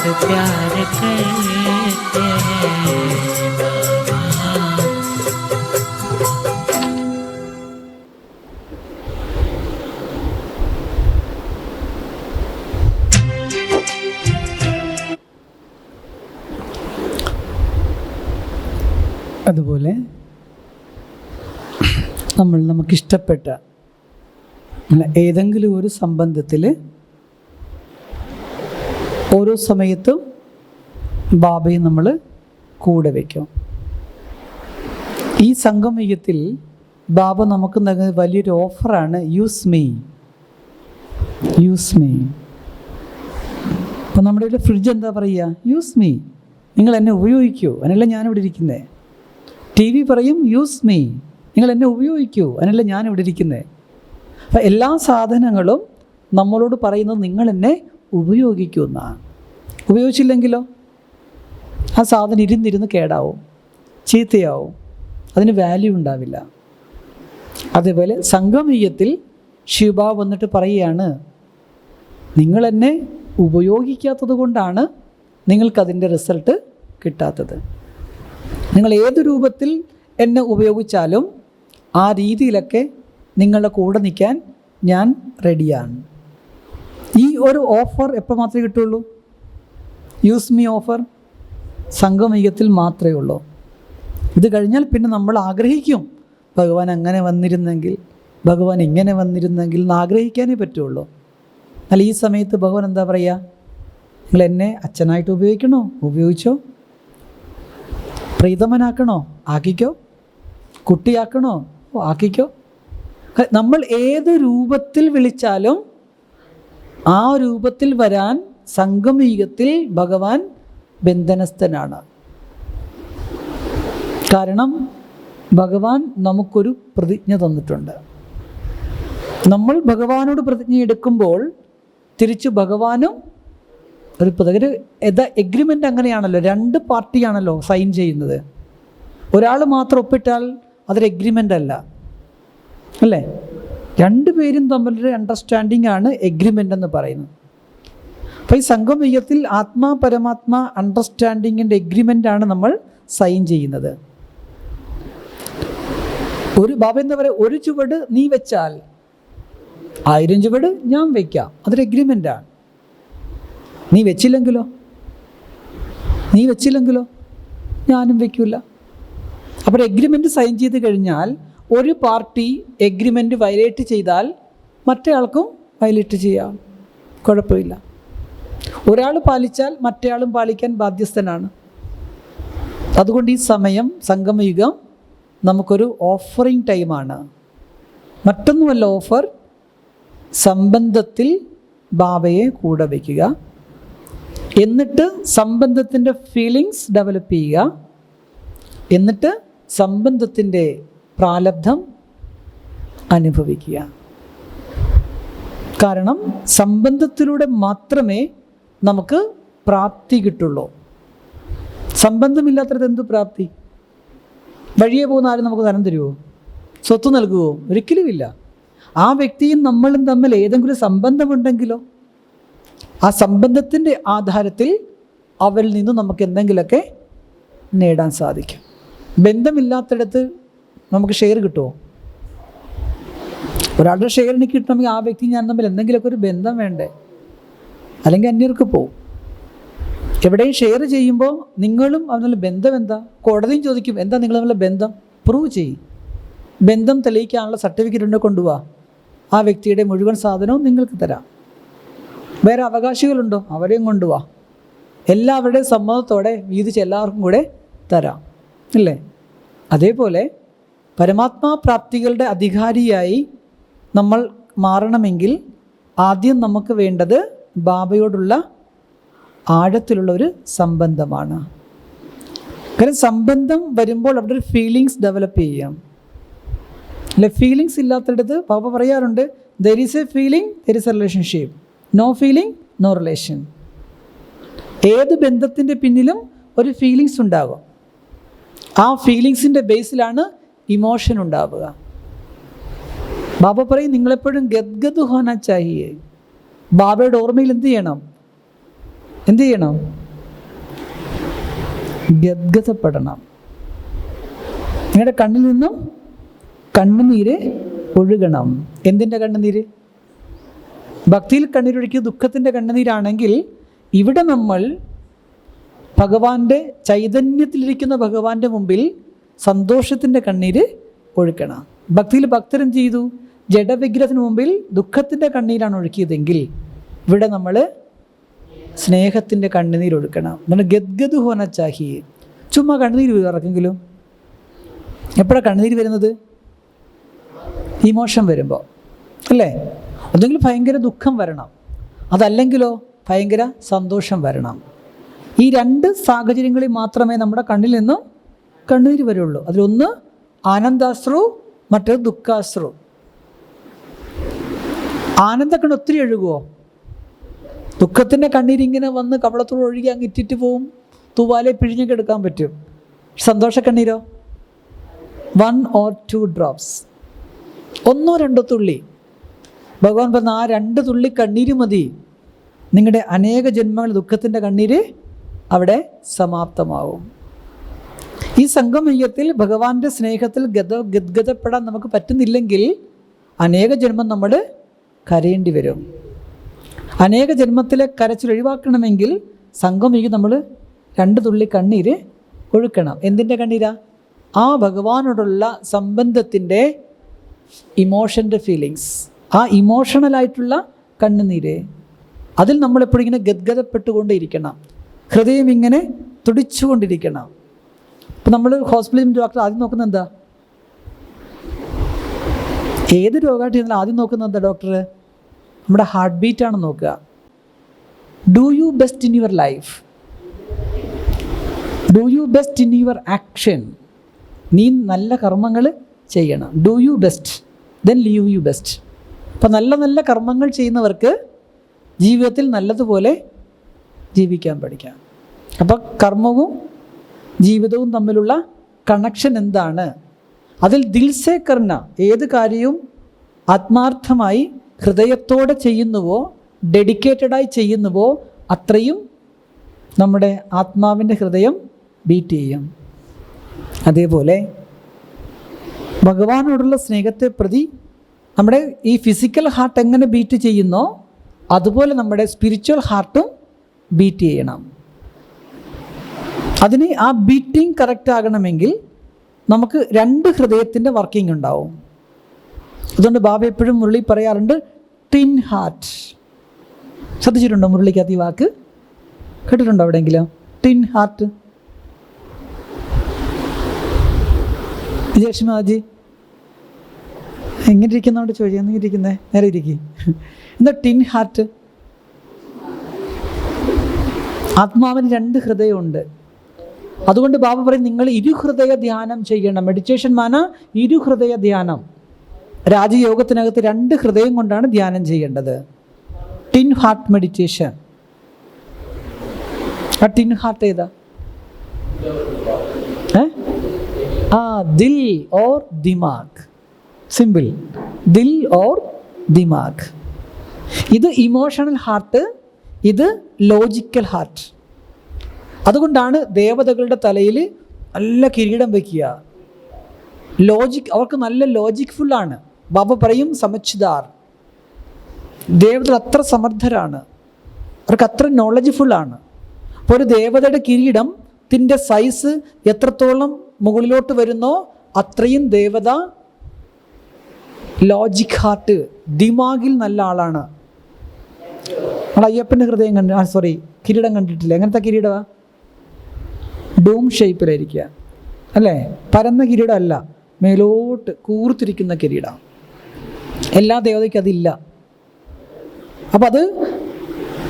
प्यार करते हैं बाबा അതുപോലെ നമ്മൾ നമുക്കിഷ്ടപ്പെട്ട അല്ല, ഏതെങ്കിലും ഒരു സംബന്ധത്തിൽ ഓരോ സമയത്തും ബാബയെ നമ്മൾ കൂടെ വയ്ക്കും. ഈ സംഗമയത്തിൽ ബാബ നമുക്ക് നൽകുന്ന വലിയൊരു ഓഫറാണ് യൂസ് മീ. Use me. അപ്പം നമ്മുടെ ഒരു ഫ്രിഡ്ജ് എന്താ പറയുക? Use me. നിങ്ങൾ എന്നെ ഉപയോഗിക്കൂ. അതിനല്ല ഞാനിവിടെ ഇരിക്കുന്നത് ടി വി പറയും യൂസ് മീ. നിങ്ങൾ എന്നെ ഉപയോഗിക്കൂ. അതിനല്ല ഞാനിവിടെ ഇരിക്കുന്നത് അപ്പം എല്ലാ സാധനങ്ങളും നമ്മളോട് പറയുന്നത് നിങ്ങൾ എന്നെ ഉപയോഗിക്കൂ എന്നാണ് ഉപയോഗിച്ചില്ലെങ്കിലോ? ആ സാധനം ഇരുന്നിരുന്ന് കേടാവും ചീത്തയാവും അതിന് വാല്യൂ ഉണ്ടാവില്ല. അതേപോലെ സംഗമീയത്തിൽ ശിവ വന്നിട്ട് പറയുകയാണ് നിങ്ങൾ എന്നെ ഉപയോഗിക്കാത്തത് കൊണ്ടാണ് നിങ്ങൾക്കതിന്റെ റിസൾട്ട് കിട്ടാത്തത്. നിങ്ങൾ ഏത് രൂപത്തിൽ എന്നെ ഉപയോഗിച്ചാലും ആ രീതിയിലൊക്കെ നിങ്ങളുടെ കൂടെ നിൽക്കാൻ ഞാൻ റെഡിയാണ് ഈ ഒരു ഓഫർ എപ്പോൾ മാത്രമേ കിട്ടുള്ളൂ? യൂസ് മീ ഓഫർ സംഘമയത്തിൽ മാത്രമേ ഉള്ളൂ. ഇത് കഴിഞ്ഞാൽ പിന്നെ നമ്മൾ ആഗ്രഹിക്കും. ഭഗവാൻ അങ്ങനെ വന്നിരുന്നെങ്കിൽ ഭഗവാൻ ഇങ്ങനെ വന്നിരുന്നെങ്കിൽ എന്ന് ആഗ്രഹിക്കാനേ പറ്റുള്ളൂ. എന്നാൽ ഈ സമയത്ത് ഭഗവാൻ എന്താ പറയുക നിങ്ങൾ എന്നെ അച്ഛനായിട്ട് ഉപയോഗിക്കണോ? ഉപയോഗിച്ചോ? പ്രീതമനാക്കണോ? ആക്കിക്കോ? കുട്ടിയാക്കണോ? ആക്കിക്കോ. നമ്മൾ ഏത് രൂപത്തിൽ വിളിച്ചാലും ആ രൂപത്തിൽ വരാൻ സംഗമയുഗത്തിൽ ഭഗവാൻ ബന്ധനസ്ഥനാണ്. കാരണം ഭഗവാൻ നമുക്കൊരു പ്രതിജ്ഞ തന്നിട്ടുണ്ട്. നമ്മൾ ഭഗവാനോട് പ്രതിജ്ഞ എടുക്കുമ്പോൾ തിരിച്ചു ഭഗവാനും ഒരു ഒരു യഥാ എഗ്രിമെന്റ് അങ്ങനെയാണല്ലോ രണ്ട് പാർട്ടിയാണല്ലോ സൈൻ ചെയ്യുന്നത്. ഒരാൾ മാത്രം ഒപ്പിട്ടാൽ അതൊരു എഗ്രിമെന്റ് അല്ല. അല്ലേ? രണ്ടുപേരും തമ്മിലൊരു അണ്ടർസ്റ്റാൻഡിംഗ് ആണ് എഗ്രിമെന്റ് എന്ന് പറയുന്നത്. അപ്പോൾ ഈ സംഗമയുഗത്തിൽ ആത്മാ പരമാത്മ അണ്ടർസ്റ്റാൻഡിങ്ങിന്റെ ആണ് നമ്മൾ സൈൻ ചെയ്യുന്നത്. ഒരു ബാബ എന്താ പറയുക ഒരു ചുവട് നീ വെച്ചാൽ ആയിരം ചുവട് ഞാൻ വയ്ക്കാം അതൊരു എഗ്രിമെന്റാണ് നീ വെച്ചില്ലെങ്കിലോ? നീ വെച്ചില്ലെങ്കിലോ? ഞാനും വയ്ക്കില്ല അപ്പോൾ എഗ്രിമെന്റ് സൈൻ ചെയ്ത് കഴിഞ്ഞാൽ ഒരു പാർട്ടി എഗ്രിമെന്റ് വയലേറ്റ് ചെയ്താൽ മറ്റേയാൾക്കും വയലേറ്റ് ചെയ്യാം. കുഴപ്പമില്ല. ഒരാൾ പാലിച്ചാൽ മറ്റേയാളും പാലിക്കാൻ ബാധ്യസ്ഥനാണ്. അതുകൊണ്ട് ഈ സമയം സംഗമയുഗം നമുക്കൊരു ഓഫറിങ് ടൈമാണ് മറ്റൊന്നുമല്ല ഓഫർ സംബന്ധത്തിൽ ബാബയെ കൂടെ വയ്ക്കുക എന്നിട്ട് സംബന്ധത്തിന്റെ ഫീലിങ്സ് ഡെവലപ്പ് ചെയ്യുക. എന്നിട്ട് സംബന്ധത്തിന്റെ പ്രാലബ്ധം അനുഭവിക്കുക. കാരണം സംബന്ധത്തിലൂടെ മാത്രമേ നമുക്ക് പ്രാപ്തി കിട്ടുള്ളൂ. സംബന്ധമില്ലാത്തത് എന്ത് പ്രാപ്തി? വഴിയെ പോകുന്ന ആരും നമുക്ക് ധനം തരുമോ സ്വത്ത് നൽകുമോ ഒരിക്കലുമില്ല ആ വ്യക്തിയും നമ്മളും തമ്മിൽ ഏതെങ്കിലും സംബന്ധമുണ്ടെങ്കിലോ? ആ സംബന്ധത്തിന്റെ ആധാരത്തിൽ അവരിൽ നിന്നും നമുക്ക് എന്തെങ്കിലുമൊക്കെ നേടാൻ സാധിക്കും. ബന്ധമില്ലാത്തിടത്ത് നമുക്ക് ഷെയർ കിട്ടുമോ ഒരാളുടെ ഷെയർ എനിക്ക് കിട്ടണമെങ്കിൽ ആ വ്യക്തി ഞാൻ തമ്മിൽ എന്തെങ്കിലുമൊക്കെ ഒരു ബന്ധം വേണ്ടേ? അല്ലെങ്കിൽ അന്യർക്ക് പോവും. എവിടെയും ഷെയർ ചെയ്യുമ്പോൾ നിങ്ങളും അവനുള്ള ബന്ധം എന്താ? കോടതിയും ചോദിക്കും എന്താ നിങ്ങൾ തമ്മിലുള്ള ബന്ധം? പ്രൂവ് ചെയ്യും. ബന്ധം തെളിയിക്കാനുള്ള സർട്ടിഫിക്കറ്റ് ഉണ്ട് കൊണ്ടുപോവാ ആ വ്യക്തിയുടെ മുഴുവൻ സാധനവും നിങ്ങൾക്ക് തരാം. വേറെ അവകാശികളുണ്ടോ? അവരെയും കൊണ്ടുപോവാ എല്ലാവരുടെയും സമ്മതത്തോടെ വീതിച്ച് എല്ലാവർക്കും കൂടെ തരാം. അല്ലേ അതേപോലെ പരമാത്മാ പ്രാപ്തികളുടെ അധികാരിയായി നമ്മൾ മാറണമെങ്കിൽ ആദ്യം നമുക്ക് വേണ്ടത് ബാബയോടുള്ള ആഴത്തിലുള്ള ഒരു സംബന്ധമാണ്. കാരണം സംബന്ധം വരുമ്പോൾ അവിടെ ഒരു ഫീലിങ്സ് ഡെവലപ്പ് ചെയ്യാം. അല്ലെ ഫീലിങ്സ് ഇല്ലാത്തടത്ത് പാപ്പ പറയാറുണ്ട് there is a feeling there is a relationship no feeling no relation ഏത് ബന്ധത്തിന്റെ പിന്നിലും ഒരു ഫീലിങ്സ് ഉണ്ടാകും. ആ ഫീലിങ്സിന്റെ ബേസിലാണ് ഇമോഷൻ ഉണ്ടാവുക. ബാബ പറയും നിങ്ങളെപ്പോഴും ഗദ്ഗത് ഹോന ചാഹിയെ. ബാബയുടെ ഓർമ്മയിൽ എന്ത് ചെയ്യണം? എന്ത് ചെയ്യണം? ഗദ്ഗതപ്പെടണം നിങ്ങളുടെ കണ്ണിൽ നിന്നും കണ്ണുനീര് ഒഴുകണം. എന്തിന്റെ കണ്ണുനീര്? ഭക്തിയിൽ കണ്ണീരൊഴുക്കിയ ദുഃഖത്തിന്റെ കണ്ണുനീരാണെങ്കിൽ ഇവിടെ നമ്മൾ ഭഗവാന്റെ ചൈതന്യത്തിലിരിക്കുന്ന ഭഗവാന്റെ മുമ്പിൽ സന്തോഷത്തിന്റെ കണ്ണീര് ഒഴുക്കണം. ഭക്തിയിൽ ഭക്തരും ചെയ്തു. ജഡവിഗ്രഹത്തിന് മുമ്പിൽ ദുഃഖത്തിന്റെ കണ്ണീരാണ് ഒഴുക്കിയതെങ്കിൽ ഇവിടെ നമ്മൾ സ്നേഹത്തിന്റെ കണ്ണുനീർ ഒഴുക്കണം. നമ്മൾ ഹോന ചാഹി. ചുമ്മാ കണ്ണുനീര് ഇറക്കെങ്കിലും എപ്പോഴാണ് കണ്ണുനീര് വരുന്നത്? ഇമോഷൻ വരുമ്പോൾ. അല്ലേ? ഒന്നെങ്കിൽ ഭയങ്കര ദുഃഖം വരണം. അതല്ലെങ്കിലോ ഭയങ്കര സന്തോഷം വരണം. ഈ രണ്ട് സാഹചര്യങ്ങളിൽ മാത്രമേ നമ്മുടെ കണ്ണിൽ നിന്നും കണ്ണുനീര് വരുള്ളൂ അതിലൊന്ന് ആനന്ദാശ്രു മറ്റേത് ദുഃഖാശ്രു. ആനന്ദക്കണ്ണ് ഒത്തിരി ഒഴുകുമോ ദുഃഖത്തിന്റെ കണ്ണീരിങ്ങനെ വന്ന് കവളത്തോട് ഒഴുകി അങ്ങ് ഇറ്റിറ്റ് പോവും. തൂവാലെ പിഴിഞ്ഞൊക്കെ എടുക്കാൻ പറ്റും. സന്തോഷ കണ്ണീരോ? One or two drops. ഒന്നോ രണ്ടോ തുള്ളി. ഭഗവാൻ പറഞ്ഞ ആ രണ്ട് തുള്ളി കണ്ണീര് മതി. നിങ്ങളുടെ അനേക ജന്മങ്ങൾ ദുഃഖത്തിന്റെ കണ്ണീര് അവിടെ സമാപ്തമാവും. ഈ സംഗമയത്തിൽ ഭഗവാന്റെ സ്നേഹത്തിൽ ഗത ഗദ്ഗതപ്പെടാൻ നമുക്ക് പറ്റുന്നില്ലെങ്കിൽ അനേക ജന്മം നമ്മൾ കരയേണ്ടി വരും. അനേക ജന്മത്തിലെ കരച്ചിൽ ഒഴിവാക്കണമെങ്കിൽ സംഗമിക്ക് നമ്മൾ രണ്ട് തുള്ളി കണ്ണീര് ഒഴുക്കണം. എന്തിന്റെ കണ്ണീരാ? ആ ഭഗവാനോടുള്ള സംബന്ധത്തിന്റെ ഇമോഷന്റെ ഫീലിങ്സ്. ആ ഇമോഷണലായിട്ടുള്ള കണ്ണുനീര്. അതിൽ നമ്മളെപ്പോഴും ഇങ്ങനെ ഹൃദയം ഇങ്ങനെ തുടിച്ചുകൊണ്ടിരിക്കണം. ഇപ്പം നമ്മൾ ഹോസ്പിറ്റലിൽ ഡോക്ടർ ആദ്യം നോക്കുന്നത് എന്താ? ഏത് രോഗമായിട്ട് ചെന്നാലും ആദ്യം നോക്കുന്നത് എന്താ ഡോക്ടർ നമ്മുടെ ഹാർട്ട് ബീറ്റാണ് നോക്കുക. Do you best in your life do you best in your action നീ നല്ല കർമ്മങ്ങൾ ചെയ്യണം. Do you best then leave you best അപ്പം നല്ല നല്ല കർമ്മങ്ങൾ ചെയ്യുന്നവർക്ക് ജീവിതത്തിൽ നല്ലതുപോലെ ജീവിക്കാൻ പഠിക്കാം. അപ്പോൾ കർമ്മവും ജീവിതവും തമ്മിലുള്ള കണക്ഷൻ എന്താണ്? അതിൽ ദിൽസേ കർണ ഏത് കാര്യവും ആത്മാർത്ഥമായി ഹൃദയത്തോടെ ചെയ്യുന്നുവോ ഡെഡിക്കേറ്റഡായി ചെയ്യുന്നുവോ അത്രയും നമ്മുടെ ആത്മാവിന്റെ ഹൃദയം ബീറ്റ് ചെയ്യും. അതേപോലെ ഭഗവാനോടുള്ള സ്നേഹത്തെ പ്രതി നമ്മുടെ ഈ ഫിസിക്കൽ ഹാർട്ട് എങ്ങനെ ബീറ്റ് ചെയ്യുന്നോ അതുപോലെ നമ്മുടെ സ്പിരിച്വൽ ഹാർട്ടും ബീറ്റ് ചെയ്യണം. അതിന് ആ ബീറ്റിംഗ് കറക്റ്റ് ആകണമെങ്കിൽ നമുക്ക് രണ്ട് ഹൃദയത്തിന്റെ വർക്കിംഗ് ഉണ്ടാവും. അതുകൊണ്ട് ബാബ എപ്പോഴും മുരളി പറയാറുണ്ട് ടിൻ ഹാർട്ട് ശ്രദ്ധിച്ചിട്ടുണ്ടോ മുരളിക്കകത്ത് ഈ വാക്ക്? കേട്ടിട്ടുണ്ടോ എവിടെയെങ്കിലും? ടിൻ ഹാർട്ട് വിജയലക്ഷ്മി എങ്ങനെ ഇരിക്കുന്നോണ്ട് ചോദിച്ചു എങ്ങനെ ഇരിക്കുന്നേ? നേരെ ഇരിക്കും. എന്താ ടിൻ ഹാർട്ട് ആത്മാവിന് രണ്ട് ഹൃദയമുണ്ട്. അതുകൊണ്ട് ബാബ പറയും നിങ്ങൾ ഇരുഹൃദയ ധ്യാനം ചെയ്യണം. മെഡിറ്റേഷൻ മാന ഇരുഹൃദയ ധ്യാനം. രാജയോഗത്തിനകത്ത് രണ്ട് ഹൃദയം കൊണ്ടാണ് ധ്യാനം ചെയ്യേണ്ടത്. ടിൻ ഹാർട്ട് മെഡിറ്റേഷൻ ആ ടിൻ ഹാർട്ട് ഏതാ? ആ ദിൽ ഓർ ദിമാഗ്. സിമ്പിൾ ദിൽ ഓർ ദിമാഗ്. ഇത് ഇമോഷണൽ ഹാർട്ട് ഇത് ലോജിക്കൽ ഹാർട്ട് അതുകൊണ്ടാണ് ദേവതകളുടെ തലയിൽ നല്ല കിരീടം വയ്ക്കുക ലോജിക് അവർക്ക് നല്ല ലോജിക് ഫുള്ളാണ് ബാബ പറയും സമച്ചിദാർ. ദേവതകൾ അത്ര സമർത്ഥരാണ്. അവർക്ക് അത്ര നോളജ് ഫുള്ളാണ് അപ്പോൾ ഒരു ദേവതയുടെ കിരീടം കിരീടത്തിന്റെ സൈസ് എത്രത്തോളം മുകളിലോട്ട് വരുന്നോ അത്രയും ദേവത ലോജിക് ഹാർട്ട് ദിമാഗിൽ നല്ല ആളാണ്. നമ്മൾ അയ്യപ്പന്റെ ഹൃദയം കണ്ട് ആ സോറി കിരീടം കണ്ടിട്ടില്ല? എങ്ങനത്തെ കിരീടമാണ് ഡൂം ഷേപ്പിലായിരിക്കുക. അല്ലേ? പരന്ന കിരീടമല്ല. മേലോട്ട് കൂർത്തിരിക്കുന്ന കിരീടം. എല്ലാ ദേവതയ്ക്കും അതില്ല. അപ്പം അത്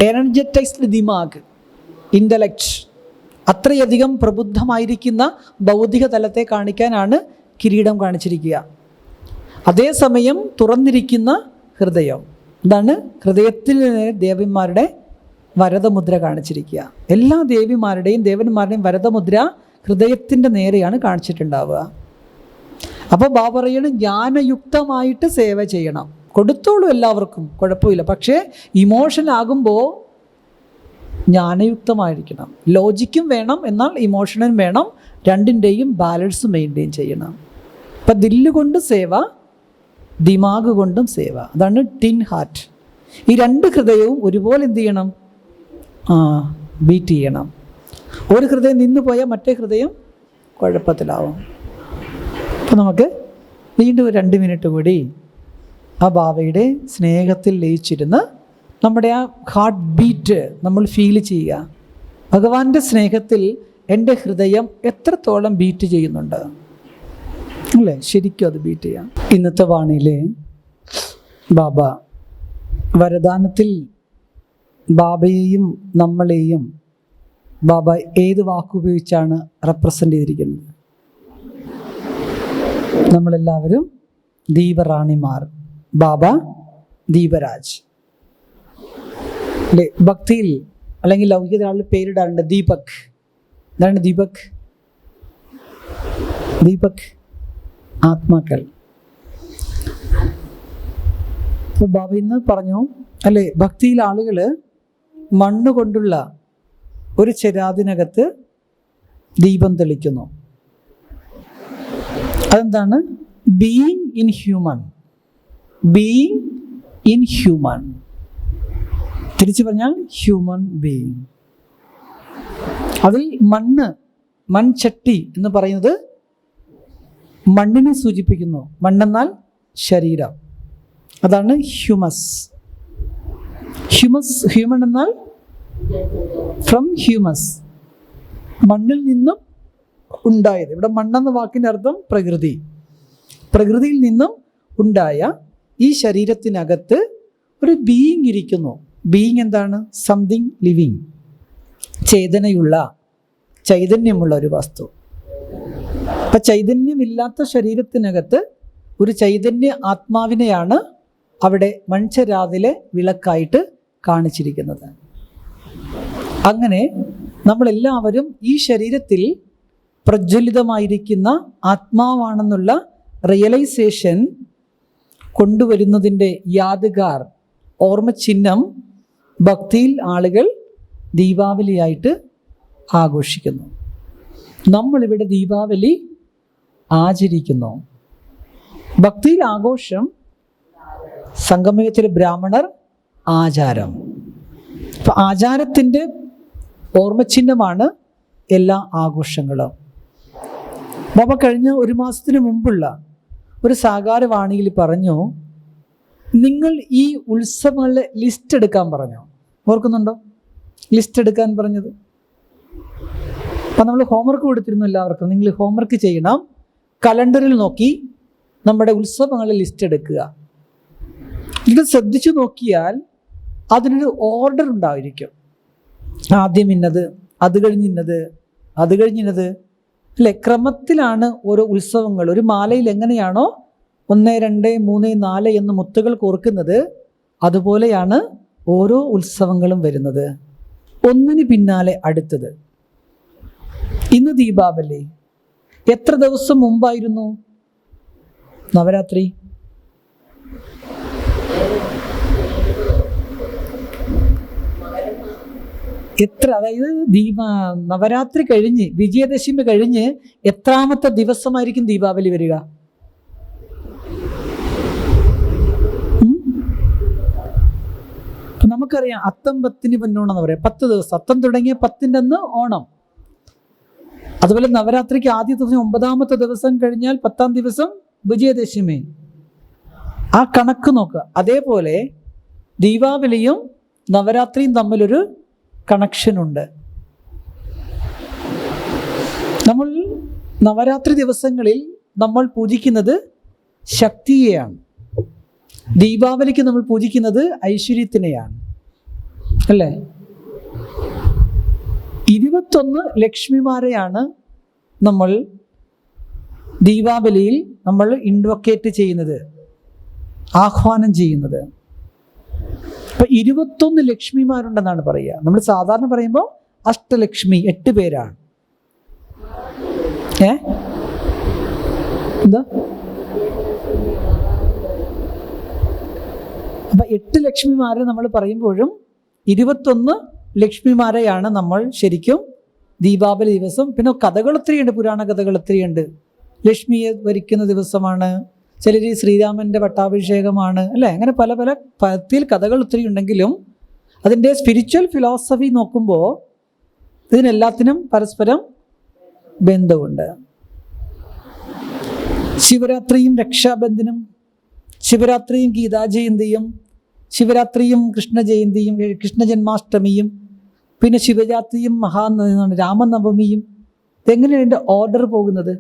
എനർജറ്റൈസ്ഡ് ദിമാഗ് ഇന്റലക്റ്റ് അത്രയധികം പ്രബുദ്ധമായിരിക്കുന്ന ഭൗതിക തലത്തെ കാണിക്കാനാണ് കിരീടം കാണിച്ചിരിക്കുക. അതേസമയം തുറന്നിരിക്കുന്ന ഹൃദയം. ഇതാണ് ഹൃദയത്തിൽ ദേവന്മാരുടെ വരദമുദ്ര കാണിച്ചിരിക്കുക. എല്ലാ ദേവിമാരുടെയും ദേവന്മാരുടെയും വരദമുദ്ര ഹൃദയത്തിന്റെ നേരെയാണ് കാണിച്ചിട്ടുണ്ടാവുക. അപ്പോൾ ബാബ പറയാണ് ജ്ഞാനയുക്തമായിട്ട് സേവ ചെയ്യണം. കൊടുത്തോളൂ എല്ലാവർക്കും കുഴപ്പമില്ല. പക്ഷേ ഇമോഷൻ ആകുമ്പോൾ ജ്ഞാനയുക്തമായിരിക്കണം. ലോജിക്കും വേണം എന്നാൽ ഇമോഷനും വേണം. രണ്ടിന്റെയും ബാലൻസ് മെയിന്റെയിൻ ചെയ്യണം. അപ്പം ദില്ലുകൊണ്ട് സേവ ദിമാഗ് കൊണ്ടും സേവ. അതാണ് ടിൻ ഹാർട്ട്. ഈ രണ്ട് ഹൃദയവും ഒരുപോലെ എന്ത് ചെയ്യണം? ബീറ്റ് ചെയ്യണം. ഒരു ഹൃദയം നിന്നു പോയാൽ മറ്റേ ഹൃദയം കുഴപ്പത്തിലാവും. അപ്പോൾ നമുക്ക് വീണ്ടും ഒരു രണ്ട് മിനിറ്റ് കൂടി ആ ബാബയുടെ സ്നേഹത്തിൽ ലയിച്ചിരുന്ന് നമ്മുടെ ആ ഹാർട്ട് ബീറ്റ് നമ്മൾ ഫീൽ ചെയ്യുക. ഭഗവാന്റെ സ്നേഹത്തിൽ എന്റെ ഹൃദയം എത്രത്തോളം ബീറ്റ് ചെയ്യുന്നുണ്ട്? അല്ലേ? ശരിക്കും അത് ബീറ്റ് ചെയ്യാം. ഇന്നത്തെ വാണിയിലെ ബാബ വരദാനത്തിൽ ബാബയെയും നമ്മളെയും ബാബ ഏത് വാക്കുപയോഗിച്ചാണ് റെപ്രസെന്റ് ചെയ്തിരിക്കുന്നത്? നമ്മളെല്ലാവരും ദീപറാണിമാർ. ബാബ ദീപരാജ്. അല്ലേ ഭക്തിയിൽ അല്ലെങ്കിൽ ലൗകികത ആളിൽ പേരിടാറുണ്ട് ദീപക്. എന്താണ് ദീപക്. ദീപക് ആത്മാക്കൾ. ബാബ ഇന്ന് പറഞ്ഞു അല്ലേ ഭക്തിയിൽ ആളുകൾ മണ്ണ് കൊണ്ടുള്ള ഒരു ചെരാതിനകത്ത് ദീപം തെളിക്കുന്നു. അതെന്താണ്? Being in human being in human തിരിച്ചു പറഞ്ഞാൽ ഹ്യൂമൻ ബീയിങ് അതിൽ മണ്ണ് മൺചട്ടി എന്ന് പറയുന്നത് മണ്ണിനെ സൂചിപ്പിക്കുന്നു. മണ്ണെന്നാൽ ശരീരം. അതാണ് ഹ്യൂമസ് ഹ്യൂമസ് ഹ്യൂമൻ എന്നാൽ ഫ്രം ഹ്യൂമസ് മണ്ണിൽ നിന്നും ഉണ്ടായത്. ഇവിടെ മണ്ണെന്ന വാക്കിന്റെ അർത്ഥം പ്രകൃതി. പ്രകൃതിയിൽ നിന്നും ഉണ്ടായ ഈ ശരീരത്തിനകത്ത് ഒരു ബീയിങ് ഇരിക്കുന്നു. ബീയിങ് എന്താണ്? സംതിങ് ലിവിങ് ചേതനയുള്ള ചൈതന്യമുള്ള ഒരു വസ്തു. അപ്പം ചൈതന്യമില്ലാത്ത ശരീരത്തിനകത്ത് ഒരു ചൈതന്യ ആത്മാവിനെയാണ് അവിടെ മൺചരാതിലെ വിളക്കായിട്ട് കാണിച്ചിരിക്കുന്നത്. അങ്ങനെ നമ്മളെല്ലാവരും ഈ ശരീരത്തിൽ പ്രജ്വലിതമായിരിക്കുന്ന ആത്മാവാണെന്നുള്ള റിയലൈസേഷൻ കൊണ്ടുവരുന്നതിന്റെ ഓർമ്മ ഓർമ്മചിഹ്നം ഭക്തിയിൽ ആളുകൾ ദീപാവലിയായിട്ട് ആഘോഷിക്കുന്നു. നമ്മളിവിടെ ദീപാവലി ആചരിക്കുന്നു. ഭക്തിയിൽ ആഘോഷം സംഗമയത്തിലെ ബ്രാഹ്മണർ ആചാരം. അപ്പം ആചാരത്തിന്റെ ഓർമ്മചിഹ്നമാണ് എല്ലാ ആഘോഷങ്ങളും. ബാബ കഴിഞ്ഞ ഒരു മാസത്തിന് മുമ്പുള്ള ഒരു സാകാരവാണിയിൽ പറഞ്ഞു നിങ്ങൾ ഈ ഉത്സവങ്ങളുടെ ലിസ്റ്റ് എടുക്കാൻ പറഞ്ഞു. ഓർക്കുന്നുണ്ടോ? ലിസ്റ്റ് എടുക്കാൻ പറഞ്ഞത്? അപ്പം നമ്മൾ ഹോംവർക്ക് കൊടുത്തിരുന്നു എല്ലാവർക്കും. നിങ്ങൾ ഹോംവർക്ക് ചെയ്യണം. കലണ്ടറിൽ നോക്കി നമ്മുടെ ഉത്സവങ്ങളുടെ ലിസ്റ്റ് എടുക്കുക. ഇത് ശ്രദ്ധിച്ചു നോക്കിയാൽ അതിനൊരു ഓർഡർ ഉണ്ടായിരിക്കും. ആദ്യം ഇന്നത് അത് കഴിഞ്ഞിന്നത് അത് കഴിഞ്ഞിന്നത് അല്ലെ? ക്രമത്തിലാണ് ഓരോ ഉത്സവങ്ങൾ. ഒരു മാലയിൽ എങ്ങനെയാണോ ഒന്ന് രണ്ട് മൂന്ന് നാല് എന്ന് മുത്തുകൾ കോർക്കുന്നത് അതുപോലെയാണ് ഓരോ ഉത്സവങ്ങളും വരുന്നത്. ഒന്നിന് പിന്നാലെ അടുത്തത്. ഇന്ന് ദീപാവലി. എത്ര ദിവസം മുമ്പായിരുന്നു? നവരാത്രി. എത്ര അതായത് ദീപ നവരാത്രി കഴിഞ്ഞ് വിജയദശമി കഴിഞ്ഞ് എത്രാമത്തെ ദിവസമായിരിക്കും ദീപാവലി വരിക? നമുക്കറിയാം അത്തം പത്തിന് എന്ന് പറയാം. പത്ത് ദിവസം. അത്തം തുടങ്ങിയ പത്തിന്റെ അന്ന് ഓണം. അതുപോലെ നവരാത്രിക്ക് ആദ്യ ദിവസം ഒമ്പതാമത്തെ ദിവസം കഴിഞ്ഞാൽ പത്താം ദിവസം വിജയദശമി. ആ കണക്ക് നോക്കുക. അതേപോലെ ദീപാവലിയും നവരാത്രിയും തമ്മിലൊരു കണക്ഷനുണ്ട് നമ്മൾ നവരാത്രി ദിവസങ്ങളിൽ നമ്മൾ പൂജിക്കുന്നത് ശക്തിയെയാണ്. ദീപാവലിക്ക് നമ്മൾ പൂജിക്കുന്നത് ഐശ്വര്യത്തിനെയാണ്. അല്ലേ? ഇരുപത്തൊന്ന് ലക്ഷ്മിമാരെയാണ് നമ്മൾ ദീപാവലിയിൽ നമ്മൾ ഇൻവൊക്കേറ്റ് ചെയ്യുന്നത് ആഹ്വാനം ചെയ്യുന്നത്. അപ്പൊ ഇരുപത്തൊന്ന് ലക്ഷ്മിമാരുണ്ടെന്നാണ് പറയുക. നമ്മൾ സാധാരണ പറയുമ്പോൾ അഷ്ടലക്ഷ്മി എട്ട് പേരാണ്. ഏ? എന്താ? അപ്പൊ എട്ട് ലക്ഷ്മിമാരെ നമ്മൾ പറയുമ്പോഴും ഇരുപത്തൊന്ന് ലക്ഷ്മിമാരെയാണ് നമ്മൾ ശരിക്കും ദീപാവലി ദിവസം. പിന്നെ കഥകൾ ഒത്തിരിയുണ്ട് പുരാണ കഥകൾ ഒത്തിരിയുണ്ട്. ലക്ഷ്മിയെ വരിക്കുന്ന ദിവസമാണ്. ചിലർ ശ്രീരാമന്റെ പട്ടാഭിഷേകമാണ് അല്ലേ? അങ്ങനെ പല പല പത്തിൽ കഥകൾ ഒത്തിരി ഉണ്ടെങ്കിലും അതിന്റെ സ്പിരിച്വൽ ഫിലോസഫി നോക്കുമ്പോൾ ഇതിനെല്ലാത്തിനും പരസ്പരം ബന്ധമുണ്ട്. ശിവരാത്രിയും രക്ഷാബന്ധനും ശിവരാത്രിയും ഗീതാജയന്തിയും ശിവരാത്രിയും കൃഷ്ണജയന്തിയും കൃഷ്ണജന്മാഷ്ടമിയും പിന്നെ ശിവരാത്രിയും മഹാ രാമനവമിയും ഇതെങ്ങനെയാണ് എന്റെ ഓർഡർ പോകുന്നത്?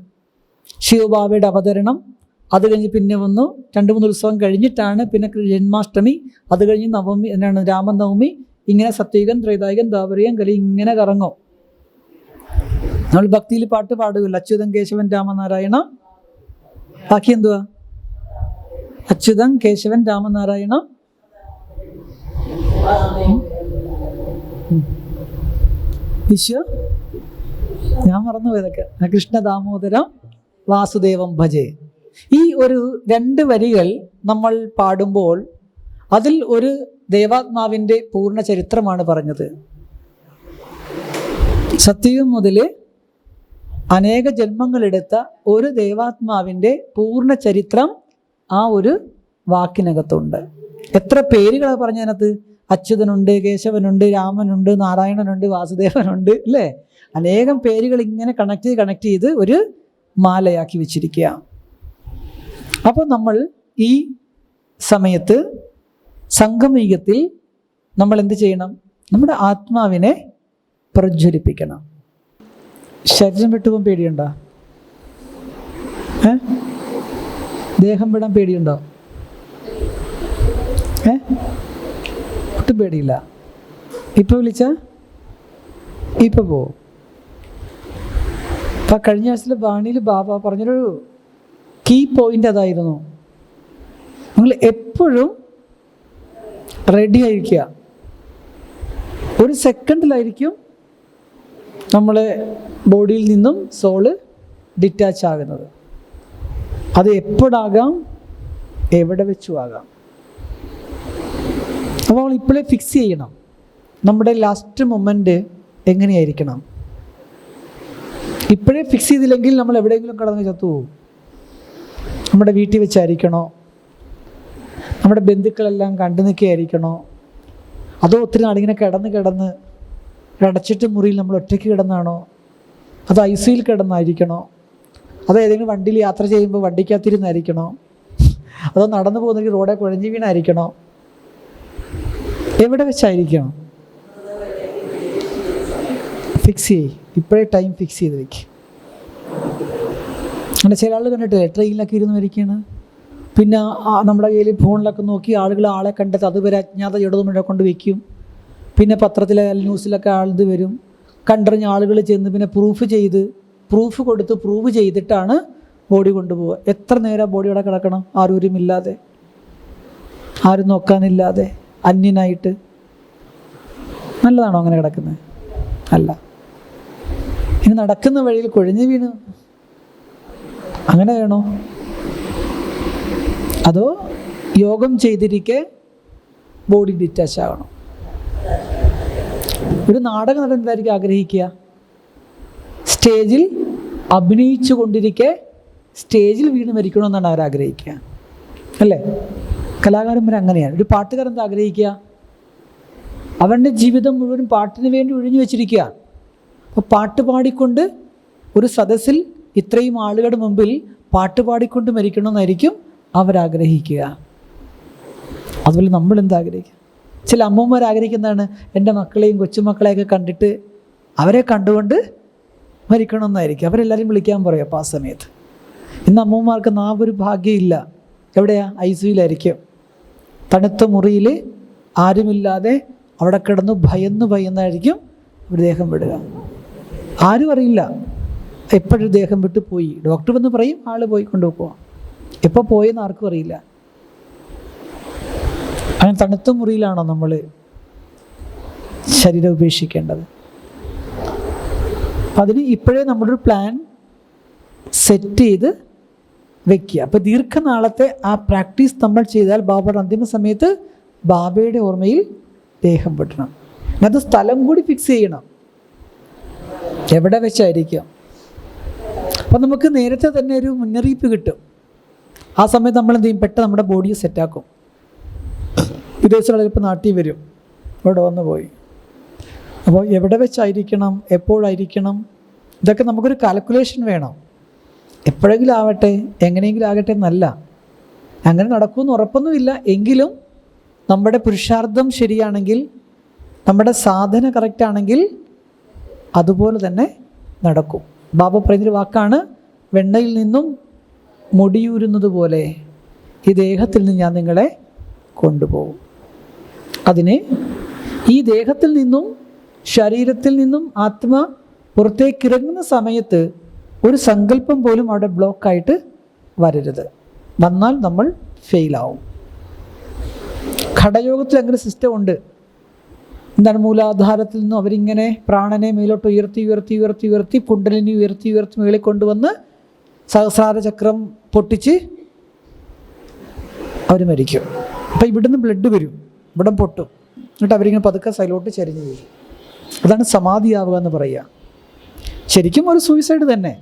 ശിവബാബയുടെ അവതരണം അത് കഴിഞ്ഞ് പിന്നെ വന്നു. രണ്ട് മൂന്ന് ഉത്സവം കഴിഞ്ഞിട്ടാണ് പിന്നെ ജന്മാഷ്ടമി. അത് കഴിഞ്ഞ് നവമി എന്നാണ് രാമനവമി. ഇങ്ങനെ സത്യുഗം ത്രൈതായികം ദ്വാപരയം കലി ഇങ്ങനെ കറങ്ങും. നമ്മൾ ഭക്തിയിൽ പാട്ട് പാടുകയില്ല? അച്യുതം കേശവൻ രാമനാരായണ. ബാക്കി എന്തുവാ? അച്യുതം കേശവൻ രാമനാരായണ. വിശ്വ? ഞാൻ മറന്നുപോയതൊക്കെ. കൃഷ്ണ ദാമോദരം വാസുദേവം ഭജേ. ഈ ഒരു രണ്ട് വരികൾ നമ്മൾ പാടുമ്പോൾ അതിൽ ഒരു ദേവാത്മാവിന്റെ പൂർണ ചരിത്രമാണ് പറഞ്ഞത്. സത്യവും മുതൽ അനേക ജന്മങ്ങളെടുത്ത ഒരു ദേവാത്മാവിന്റെ പൂർണ ചരിത്രം ആ ഒരു വാക്കിനകത്തുണ്ട്. എത്ര പേരുകളാണ് പറഞ്ഞതിനകത്ത്? അച്യുതനുണ്ട് കേശവനുണ്ട് രാമനുണ്ട് നാരായണനുണ്ട് വാസുദേവനുണ്ട് അല്ലേ? അനേകം പേരുകൾ ഇങ്ങനെ കണക്ട് ചെയ്ത് കണക്ട് ചെയ്ത് ഒരു മാലയാക്കി വെച്ചിരിക്കുക അപ്പോൾ നമ്മൾ ഈ സമയത്ത് സംഗമയുഗത്തിൽ നമ്മൾ എന്ത് ചെയ്യണം? നമ്മുടെ ആത്മാവിനെ പ്രജ്വലിപ്പിക്കണം. ശരീരം വിട്ടുപോകാൻ പേടിയുണ്ടോ? ദേഹം വിടാൻ പേടിയുണ്ടോ? ഏ? ഒട്ടും പേടിയില്ല. ഇപ്പൊ വിളിച്ച? ഇപ്പൊ അപ്പൊ കഴിഞ്ഞ ആഴ്ചയിലെ ബാണിയിൽ ബാബ പറഞ്ഞൊരു കീ പോയിന്റ് അതായിരുന്നു. നിങ്ങൾ എപ്പോഴും റെഡി ആയിരിക്കുക. ഒരു സെക്കൻഡിലായിരിക്കും നമ്മളെ ബോഡിയിൽ നിന്നും സോൾ ഡിറ്റാച്ച് ആകുന്നത്. അത് എപ്പോഴാകാം? എവിടെ വെച്ചും ആകാം. അപ്പോൾ ഇപ്പോഴേ ഫിക്സ് ചെയ്യണം. നമ്മുടെ ലാസ്റ്റ് മൊമെന്റ് എങ്ങനെയായിരിക്കണം? ഇപ്പോഴേ ഫിക്സ് ചെയ്തില്ലെങ്കിൽ നമ്മൾ എവിടെയെങ്കിലും കടന്ന് ചത്തുപോകും. നമ്മുടെ വീട്ടിൽ വെച്ചായിരിക്കണോ? നമ്മുടെ ബന്ധുക്കളെല്ലാം കണ്ടു നിൽക്കുകയായിരിക്കണോ? അതോ ഒത്തിരി നാളിങ്ങനെ കിടന്ന് കിടന്ന് അടച്ചിട്ട് മുറിയിൽ നമ്മൾ ഒറ്റയ്ക്ക് കിടന്നാണോ? അതോ ഐ സിയിൽ കിടന്നായിരിക്കണോ? അതോ ഏതെങ്കിലും വണ്ടിയിൽ യാത്ര ചെയ്യുമ്പോൾ വണ്ടിക്കകത്തിരുന്നായിരിക്കണോ? അതോ നടന്നു പോകുന്നെങ്കിൽ റോഡെ കുഴഞ്ഞു വീണായിരിക്കണോ? എവിടെ വെച്ചായിരിക്കണം? ഫിക്സ് ചെയ്യ്. ഇപ്പോഴേ ടൈം ഫിക്സ് ചെയ്ത് വെക്ക്. അങ്ങനെ ചില ആൾ കണ്ടിട്ട് ട്രെയിനിലൊക്കെ ഇരുന്ന് മരിക്കുകയാണ്. പിന്നെ നമ്മുടെ കയ്യിൽ ഫോണിലൊക്കെ നോക്കി ആളുകൾ ആളെ കണ്ടെത്തി അതുവരെ അജ്ഞാത ഇടതുമുഴ കൊണ്ട് വയ്ക്കും പിന്നെ പത്രത്തിലെ ന്യൂസിലൊക്കെ ആളിത് വരും. കണ്ടറിഞ്ഞ ആളുകൾ ചെന്ന് പിന്നെ പ്രൂഫ് ചെയ്ത് പ്രൂഫ് കൊടുത്ത് പ്രൂവ് ചെയ്തിട്ടാണ് ബോഡി കൊണ്ടുപോവുക. എത്ര നേരം ബോഡി അവിടെ കിടക്കണം? ആരും ഇല്ലാതെ ആരും നോക്കാനില്ലാതെ. അന്യനായിട്ട്. നല്ലതാണോ അങ്ങനെ കിടക്കുന്നത്? അല്ല. ഇനി നടക്കുന്ന വഴിയിൽ കുഴഞ്ഞു വീണ്. അങ്ങനെ വേണോ? അതോ യോഗം ചെയ്തിരിക്കെ ബോഡി ഡിറ്റാച്ച് ആകണം ഒരു നാടക നടൻ എന്തായിരിക്കും ആഗ്രഹിക്കുക? സ്റ്റേജിൽ അഭിനയിച്ചു കൊണ്ടിരിക്കെ സ്റ്റേജിൽ വീണ് മരിക്കണമെന്നാണ് അവർ ആഗ്രഹിക്കുക? അല്ലേ? കലാകാരന്മാർ അങ്ങനെയാണ്. ഒരു പാട്ടുകാരൻ എന്താ ആഗ്രഹിക്കുക? അവന്റെ ജീവിതം മുഴുവൻ പാട്ടിന് വേണ്ടി ഒഴിഞ്ഞു വെച്ചിരിക്കുക അപ്പോൾ പാട്ട് പാടിക്കൊണ്ട് ഒരു സദസ്സിൽ ഇത്രയും ആളുകളുടെ മുമ്പിൽ പാട്ട് പാടിക്കൊണ്ട് മരിക്കണമെന്നായിരിക്കും അവരാഗ്രഹിക്കുക. അതുപോലെ നമ്മൾ എന്താഗ്രഹിക്കുക ചില അമ്മമാർ ആഗ്രഹിക്കുന്നതാണ് എന്റെ മക്കളെയും കൊച്ചുമക്കളെയൊക്കെ കണ്ടിട്ട് അവരെ കണ്ടുകൊണ്ട് മരിക്കണമെന്നായിരിക്കും. അവരെല്ലാവരും വിളിക്കാൻ പറയും അപ്പോൾ ആ സമയത്ത്. ഇന്ന് അമ്മമാർക്ക് നാ ഒരു ഭാഗ്യമില്ല. എവിടെയാ? ഐ സിയിലായിരിക്കും തണുത്ത മുറിയിൽ ആരുമില്ലാതെ അവിടെ കിടന്ന് ഭയന്ന് ഭയന്നായിരിക്കും അവർ ദേഹം വിടുക. ആരും അറിയില്ല. എപ്പോഴും ദേഹം വിട്ട് പോയി. ഡോക്ടർ വന്ന് പറയും ആൾ പോയി കൊണ്ടുപോകാം എപ്പോൾ പോയെന്ന് ആർക്കും അറിയില്ല. അങ്ങനെ തണുത്ത മുറിയിലാണോ നമ്മൾ ശരീരം ഉപേക്ഷിക്കേണ്ടത്? അതിന് ഇപ്പോഴേ ഒരു പ്ലാൻ സെറ്റ് ചെയ്ത് വെക്കുക. അപ്പോൾ ദീർഘനാളത്തെ ആ പ്രാക്ടീസ് നമ്മൾ ചെയ്താൽ ബാബയുടെ അന്തിമ സമയത്ത് ബാബയുടെ ഓർമ്മയിൽ ദേഹം പെട്ടണം അത് സ്ഥലം കൂടി ഫിക്സ് ചെയ്യണം. എവിടെ വെച്ചായിരിക്കും? അപ്പം നമുക്ക് നേരത്തെ തന്നെ ഒരു മുന്നറിയിപ്പ് കിട്ടും. ആ സമയത്ത് നമ്മൾ എന്ത് ചെയ്യും? പെട്ടെന്ന് നമ്മുടെ ബോഡിയെ സെറ്റാക്കും വിദേശികൾ ഇപ്പോൾ നാട്ടിൽ വരും. ഇവിടെ വന്നു പോയി. അപ്പോൾ എവിടെ വെച്ചായിരിക്കണം? എപ്പോഴായിരിക്കണം? ഇതൊക്കെ നമുക്കൊരു കാൽക്കുലേഷൻ വേണം. എപ്പോഴെങ്കിലും ആവട്ടെ എങ്ങനെയെങ്കിലും ആകട്ടെ എന്നല്ല. അങ്ങനെ നടക്കുമെന്ന് ഉറപ്പൊന്നുമില്ല. എങ്കിലും നമ്മുടെ പുരുഷാർത്ഥം ശരിയാണെങ്കിൽ നമ്മുടെ സാധന കറക്റ്റാണെങ്കിൽ അതുപോലെ തന്നെ നടക്കും. ബാബ പറയുന്നൊരു വാക്കാണ് വെണ്ണയിൽ നിന്നും മുടിയൂരുന്നത് പോലെ ഈ ദേഹത്തിൽ നിന്ന് ഞാൻ നിങ്ങളെ കൊണ്ടുപോകും. അതിന് ഈ ദേഹത്തിൽ നിന്നും ശരീരത്തിൽ നിന്നും ആത്മ പുറത്തേക്ക് ഇറങ്ങുന്ന സമയത്ത് ഒരു സങ്കല്പം പോലും അവിടെ ബ്ലോക്കായിട്ട് വരരുത്. വന്നാൽ നമ്മൾ ഫെയിലാവും. ഘടയോഗത്തിൽ അങ്ങനെ സിസ്റ്റം ഉണ്ട്. എന്താണ് മൂലാധാരത്തിൽ നിന്നും അവരിങ്ങനെ പ്രാണനെ മേലോട്ട് ഉയർത്തി ഉയർത്തി ഉയർത്തി ഉയർത്തി കുണ്ടലിനി ഉയർത്തി ഉയർത്തി മേളിൽ കൊണ്ടുവന്ന് സഹസ്രാര ചക്രം പൊട്ടിച്ച് അവർ മരിക്കും. അപ്പം ഇവിടുന്ന് ബ്ലഡ് വരും. ഇവിടെ പൊട്ടും. എന്നിട്ട് അവരിങ്ങനെ പതുക്കെ സൈലോട്ട് ചരിഞ്ഞു വീഴും. അതാണ് സമാധിയാവുക എന്ന് പറയുക. ശരിക്കും ഒരു സൂയിസൈഡ് തന്നെ.